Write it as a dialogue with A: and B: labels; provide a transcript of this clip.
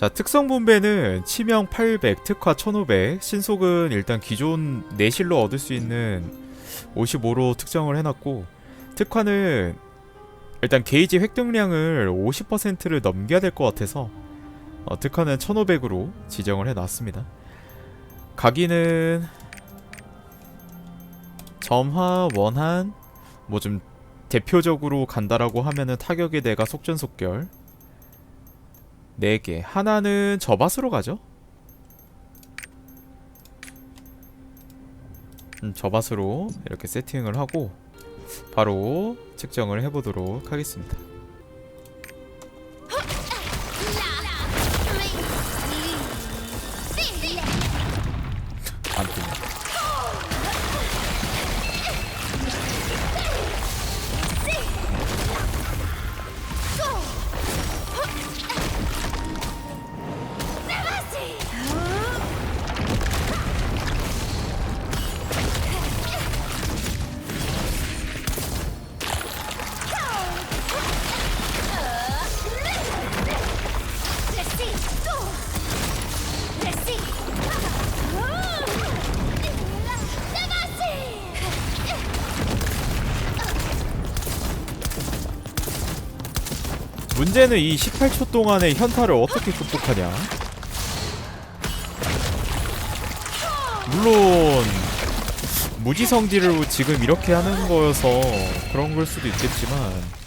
A: 자 특성 분배는 치명 800, 특화 1500, 신속은 일단 기존 내실로 얻을 수 있는 55로 특정을 해놨고 특화는 일단 게이지 획득량을 50%를 넘겨야 될 것 같아서 어, 특화는 1500으로 지정을 해놨습니다. 가기는 점화, 원한, 뭐 좀 대표적으로 간다라고 하면은 타격의 내가 속전속결 4개. 하나는 저밭으로 가죠? 음, 저밭으로 이렇게 세팅을 하고 바로 측정을 해보도록 하겠습니다. 안 뜨네 문제는 이 18초 동안의 현타를 어떻게 극복하냐? 물론 무지성질로 지금 이렇게 하는 거여서 그런 걸 수도 있겠지만